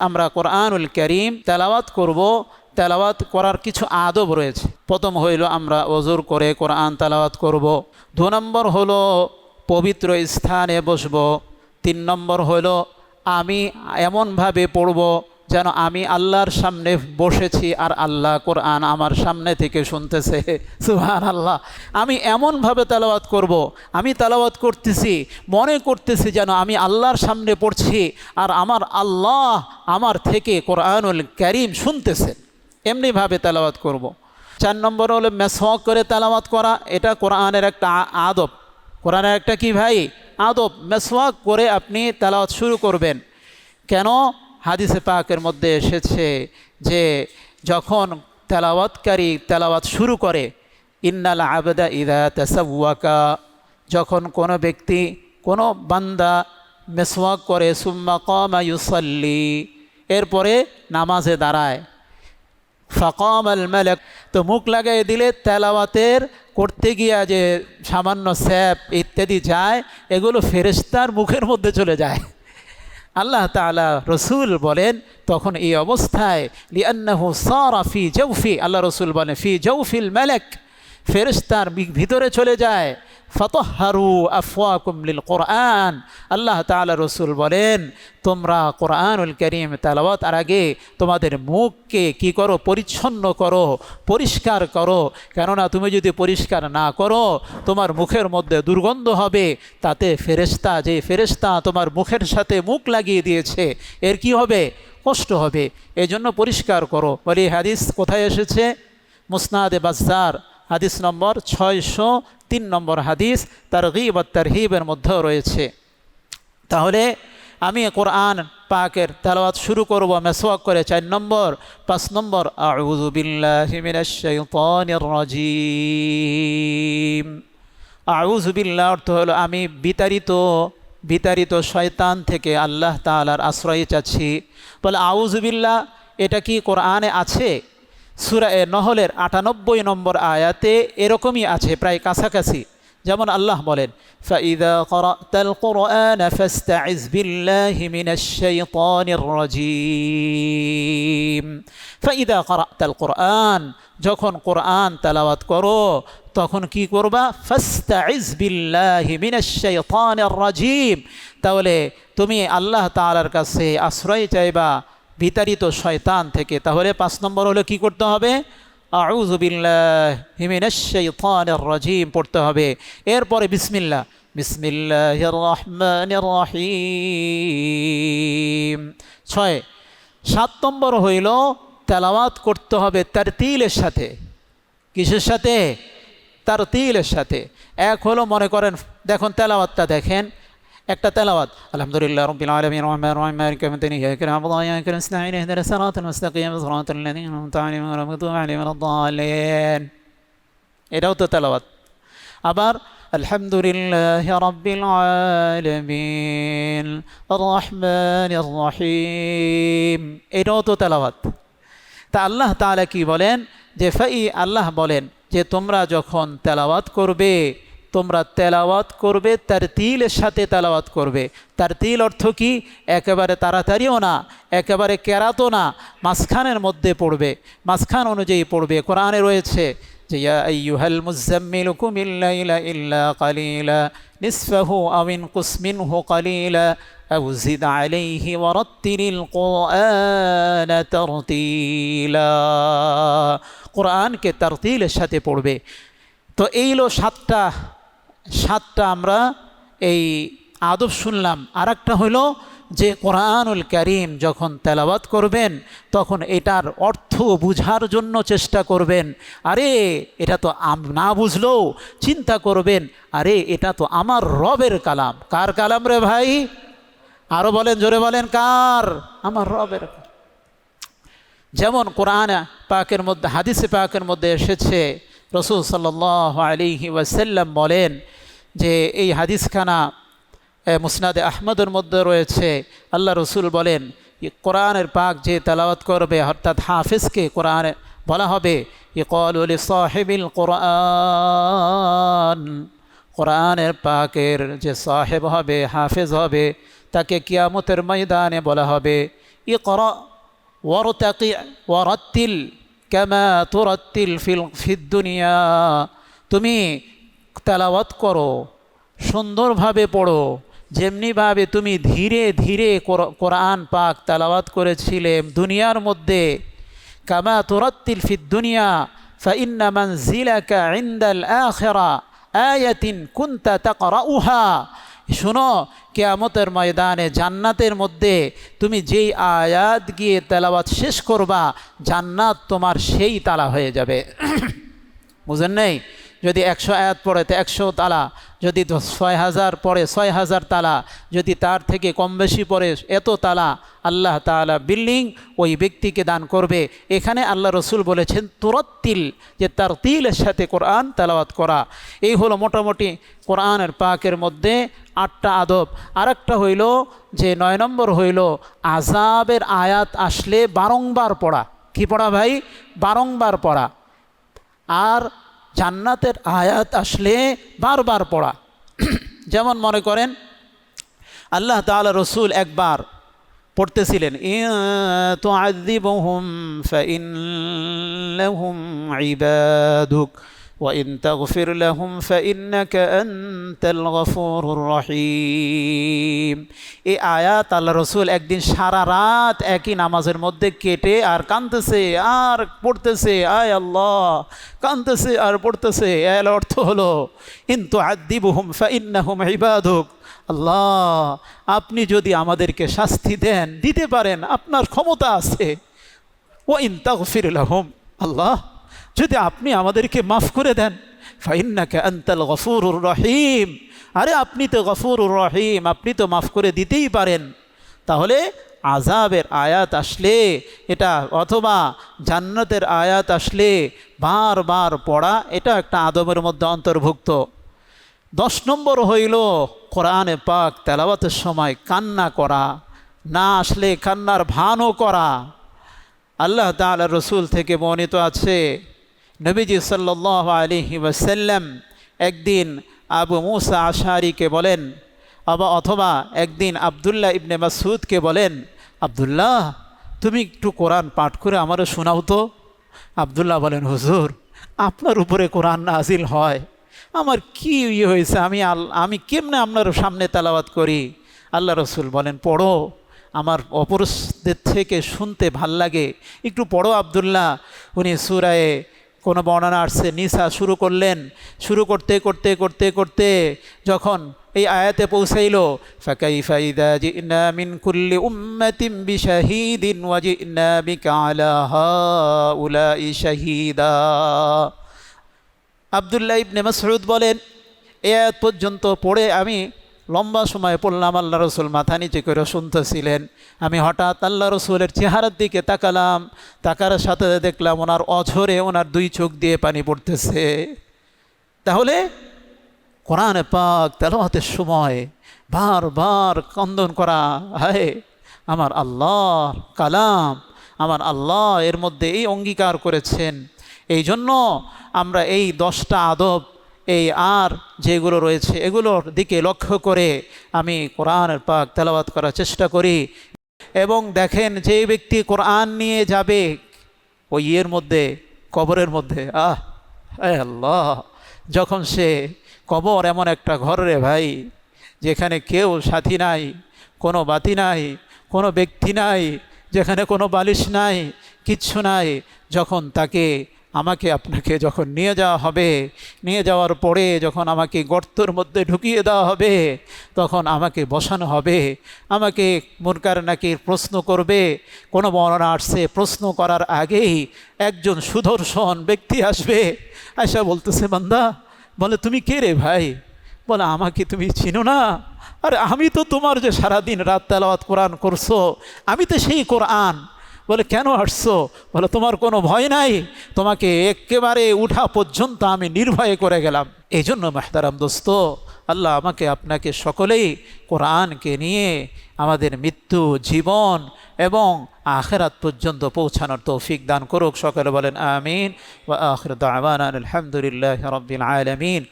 আমরা কোরআনুল করিম তেলাওয়াত করব, তেলাওয়াত করার কিছু আদব রয়েছে। প্রথম হইল আমরা অজুর করে কোরআন তেলাওয়াত করব, দু নম্বর হলো পবিত্র স্থানে বসব, তিন নম্বর হলো আমি এমনভাবে পড়ব যেন আমি আল্লাহর সামনে বসেছি আর আল্লাহ কোরআন আমার সামনে থেকে শুনতেছে। সুহান আল্লাহ আমি এমনভাবে তেলাওয়াত করব। আমি তেলাওয়াত করতেছি, মনে করতেছি যেন আমি আল্লাহর সামনে পড়ছি আর আমার আল্লাহ আমার থেকে কোরআনুল করিম শুনতেছে। এমনিভাবে তেলাওয়াত করব। চার নম্বর হলো মেসওয়াক করে তেলাওয়াত করা, এটা কোরআনের একটা আদব। কোরআনের একটা কি ভাই? আদব। মেসওয়াক করে আপনি তালাওয়াত শুরু করবেন। কেন? হাদিসে পাকের মধ্যে এসেছে যে যখন তেলাওয়াতকারী তেলাওয়াত শুরু করে, ইন্নাল আবদা ইদা তাসাওয়াকা যখন কোনো ব্যক্তি, কোনো বান্দা মেসওয়াক করে, সুম্মা কমা ইউসাল্লি এরপরে নামাজে দাঁড়ায়। ফকাম আল মালাক তো মুখ লাগাই দিলে তেলাওয়াতের করতে গিয়া যে সামান্য স্যাপ ইত্যাদি যায়, এগুলো ফেরেশতার মুখের মধ্যে চলে যায়। আল্লাহ তালা রসুল বলেন, তখন এই অবস্থায় লিয়ান্নাহু সারা ফি জৌফি আল্লাহ রসুল বলেন, ফি জৌফিল মেলেক, ফেরেশতার ভিতরে চলে যায়। ফতহারু আফওয়াকুম লিল কোরআন। আল্লাহ তাআলা রসুল বলেন, তোমরা কোরআনুল করিম তেলাওয়াত আর আগে তোমাদের মুখকে কি করো? পরিচ্ছন্ন করো, পরিষ্কার করো। কেননা তুমি যদি পরিষ্কার না করো, তোমার মুখের মধ্যে দুর্গন্ধ হবে। তাতে ফেরেশতা, যে ফেরেশতা তোমার মুখের সাথে মুখ লাগিয়ে দিয়েছে, এর কি হবে? কষ্ট হবে। এই জন্য পরিষ্কার করো। বলি হাদিস কোথায় এসেছে? মুসনাদে বাজার হাদিস নম্বর ছয়শো তিন নম্বর হাদিস তার গিব তার হিবের মধ্যেও রয়েছে। তাহলে আমি কোরআন পাকের তেলাওয়াত শুরু করব, মেসওয়াক করে চার নম্বর, পাঁচ নম্বর, আউযু বিল্লাহি মিনাশ শাইতানির রাজিম। আউযু অর্থ হলো আমি বিতাড়িত বিতাড়িত শয়তান থেকে আল্লাহ তাআলার আশ্রয় চাচ্ছি। বলে আউযু বিল্লাহ, এটা কি কোরআনে আছে? সুরা এ নহলের আটানব্বই নম্বর আয়াতে এরকমই আছে প্রায় কাছাকাছি যেমন আল্লাহ বলেন فإذا قرأت القرآن فاستعذ بالله من الشيطان الرجيم فإذا قرأت القرآن যখন কোরআন তেলাওয়াত করো তখন কি করবা ফাস্তাইজ বিল্লাহি মিনাশ শাইতানির রাজিম তাহলে তুমি আল্লাহ তাআলার কাছে আশ্রয় চাইবা বিতাড়িত শয়তান থেকে। তাহলে পাঁচ নম্বর হলো কি করতে হবে? রাজিম পড়তে হবে। এরপরে বিসমিল্লা বিসমিল্লাহ রহিম। ছয়, সাত নম্বর হইল তেলাওয়াত করতে হবে তার তিলের সাথে। কিসের সাথে? তার তিলের সাথে। এক হলো মনে করেন, দেখুন তেলাওয়াতটা দেখেন। একটা তেলাওয়াত আলহামদুলিল্লাহ রাব্বিল আলামিন রহমান রহিম মালিক ইয়াউমিদ্দিন ইয়াকা না'বুদু ওয়া ইয়াকা নাস্তাঈন ইহদিনাস সিরাতাল মুস্তাকিম সিরাতাল লাযীনা আন'আমতা আলাইহিম গায়রিল মাগদুবি আলাইহিম ওয়ালাদ-দাল্লিন এটাও তো তেলাওয়াত আবার আলহামদুলিল্লাহ রাব্বিল আলামিন আর রহমানির রহিম এটাও তো তেলাওয়াত তা আল্লাহ তাআলা কি বলেন যে ফাই আল্লাহ বলেন যে তোমরা যখন তেলাওয়াত করবে তোমরা তেলাওয়াত করবে তার তিলের সাথে তেলাওয়াত করবে। তার তিল অর্থ কি? একেবারে তাড়াতাড়িও না, একেবারে কেরাতো না, মাঝখানের মধ্যে পড়বে। মাঝখান অনুযায়ী পড়বে। কোরআনে রয়েছে যে, ইয়া আইয়ুহাল মুজাম্মিল কুমিল লাইলা ইল্লা কালিলা, নিসফাহু আও ইনকুস মিনহু কালিলা, আও জিদ আলাইহি ওয়ারাত্তিলিল কুরআন তারতিলা। কোরআনকে তারতিলের সাথে পড়বে। তো এইলো সাতটা সাতটা আমরা এই আদব শুনলাম। আর একটা হলো যে কোরআনুল করিম যখন তেলাওয়াত করবেন, তখন এটার অর্থ বুঝার জন্য চেষ্টা করবেন। আরে, এটা তো না বুঝলেও চিন্তা করবেন, আরে, এটা তো আমার রবের কালাম। কার কালাম রে ভাই? আরও বলেন, জোরে বলেন, কার? আমার রবের। যেমন কোরআন পাকের মধ্যে, হাদিসে পাকের মধ্যে এসেছে, রসুল আলিহি ওয়াসাল্লাম বলেন যে এই হাদিসখানা মুসনাদে আহমদের মধ্যে রয়েছে। আল্লাহ রসুল বলেন কোরআনের পাক যে তালাওয়াত করবে, অর্থাৎ হাফিজকে কোরআনে বলা হবে ইকল সাহেবিল কোরআন। কোরআনের পাকের যে সাহেব হবে, হাফেজ হবে, তাকে কিয়ামতের ময়দানে বলা হবে, ইকরা ওয়ারতাকি ওয়ারাত্তিল কামা তুরাত্তিল ফিল ফিদ্দুনিয়া তুমি তেলাওয়াত করো সুন্দরভাবে পড়ো যেমনিভাবে তুমি ধীরে ধীরে কোর- কোরআন পাক তেলাওয়াত করেছিলে দুনিয়ার মধ্যে কামা তুরাত্তিল ফিদ দুনিয়া فإن منزلك عند الآخرة آية كنت تقرأها শোনো কেয়ামতের ময়দানে জান্নাতের মধ্যে তুমি যেই আয়াত গিয়ে তেলাওয়াত শেষ করবা জান্নাত তোমার সেই তালা হয়ে যাবে বুঝেন নেই যদি একশো আয়াত পড়ে তো একশো তালা, যদি ছয় হাজার পড়ে ছয় হাজার তালা, যদি তার থেকে কম বেশি পড়ে এত তালা, আল্লাহ তালা বিল্ডিং ওই ব্যক্তিকে দান করবে। এখানে আল্লাহ রসুল বলেছেন, তুরত্তিল যে তার তিলের সাথে কোরআন তেলাওয়াত করা। এই হলো মোটামুটি কোরআনের পাকের মধ্যে আটটা আদব। আরেকটা হইল যে নয় নম্বর হইল আজাবের আয়াত আসলে বারংবার পড়া। কি পড়া ভাই? বারংবার পড়া। আর জান্নাতের আয়াত আসলে বারবার পড়া। যেমন মনে করেন আল্লাহ তাআলা রসুল একবার পড়তেছিলেন ইবাদুক। وإن تغفر لهم فإنك أنت الغفور الرحيم এই আয়াত আল্লাহ রসুল একদিন সারা রাত একই নামাজের মধ্যে কেটে আর কাঁদতেছে আর পড়তেছে আয় আল্লাহ কাঁদতেছে আর পড়তেছে এর অর্থ হলো কিন্তু আদিবহুম ফাইন্নাহুম ইবাদুক আল্লাহ আপনি যদি আমাদেরকে শাস্তি দেন দিতে পারেন আপনার ক্ষমতা আছে ও ইন্তাগফির লাহুম আল্লাহ যদি আপনি আমাদেরকে মাফ করে দেন, ফাইন্নাকে আন্তাল গফুরুর রহিম। আরে আপনি তো গফুরুর রহিম, আপনি তো মাফ করে দিতেই পারেন। তাহলে আজাবের আয়াত আসলে, এটা অথবা জান্নাতের আয়াত আসলে বারবার পড়া, এটা একটা আদবের মধ্যে অন্তর্ভুক্ত। দশ নম্বর হইল কোরআনে পাক তেলাওয়াতের সময় কান্না করা, না আসলে কান্নার ভানও করা। আল্লাহ তাআলা রসুল থেকে বর্ণিত আছে নবীজি সাল্লাহ আলহি ওয়াসাল্লাম একদিন আবু মুসা আশারিকে বলেন, আবা অথবা একদিন আবদুল্লাহ ইবনে মাসুদকে বলেন, আবদুল্লাহ, তুমি একটু কোরআন পাঠ করে আমারও শোনাও তো। আবদুল্লাহ বলেন, হুজুর, আপনার উপরে কোরআন নাজিল হয়। আমার কি ইয়ে হয়েছে? আমি আল, আমি কেমনে আপনার সামনে তেলাওয়াত করি? আল্লাহ রসুল বলেন, পড়ো, আমার অপরদের থেকে শুনতে ভালো লাগে। একটু পড়ো আবদুল্লাহ। উনি সুরায়ে কোনো বর্ণনা আসছে। নিসা শুরু করলেন। শুরু করতে করতে করতে করতে যখন এই আয়াতে পৌঁছাইল, ফাকাইফা ইদা কুল্লি শাহিদা। আবদুল্লাহ ইবনে মাসউদ বলেন, এ আয়াত পর্যন্ত পড়ে আমি লম্বা সময় পড়লাম আল্লাহ রসুল মাথা নিচে করে শুনতেছিলেন। আমি হঠাৎ আল্লাহ রসুলের চেহারার দিকে তাকালাম, তাকার সাথে দেখলাম ওনার অঝরে ওনার দুই চোখ দিয়ে পানি পড়তেছে। তাহলে কোরআনে পাক তেলাওয়াতের সময় বারবার কন্দন করা, হায়, আমার আল্লাহ কালাম, আমার আল্লাহ এর মধ্যে এই অঙ্গীকার করেছেন। এই জন্য আমরা এই দশটা আদব এই আর যেগুলো রয়েছে, এগুলোর দিকে লক্ষ্য করে আমি কোরআনের পাক তেলাওয়াত করার চেষ্টা করি। এবং দেখেন যে ব্যক্তি কোরআন নিয়ে যাবে, ওই ইয়ের মধ্যে, কবরের মধ্যে, আহ আল্লাহ, যখন সে কবর এমন একটা ঘর রে ভাই, যেখানে কেউ সাথী নাই, কোনো বাতি নাই, কোনো ব্যক্তি নাই, যেখানে কোনো বালিশ নাই, কিচ্ছু নাই, যখন তাকে আমাকে আপনাকে যখন নিয়ে যাওয়া হবে, নিয়ে যাওয়ার পরে যখন আমাকে গর্তর মধ্যে ঢুকিয়ে দেওয়া হবে, তখন আমাকে বসানো হবে, আমাকে মুনকার নাকি প্রশ্ন করবে। কোনো বর্ণনা আসছে প্রশ্ন করার আগেই একজন সুদর্শন ব্যক্তি আসবে, আয়সা বলতেছে, বান্দা, বলে, তুমি কে রে ভাই? বলে, আমাকে তুমি চিনো না। আরে, আমি তো তোমার যে সারাদিন রাত তেলাওয়াত কোরআন করছ, আমি তো সেই কোরআন। বলে, কেন আসছো? বলে, তোমার কোনো ভয় নাই? তোমাকে একেবারে উঠা পর্যন্ত আমি নির্ভয়ে করে গেলাম। এই জন্য মেহতারাম দোস্ত, আল্লাহ আমাকে আপনাকে সকলেই কোরআনকে নিয়ে আমাদের মৃত্যু, জীবন এবং আখেরাত পর্যন্ত পৌঁছানোর তৌফিক দান করুক। সকলে বলেন, আমিন। ওয়া আখির আলহামদুলিল্লাহ রব্বিল আলামিন।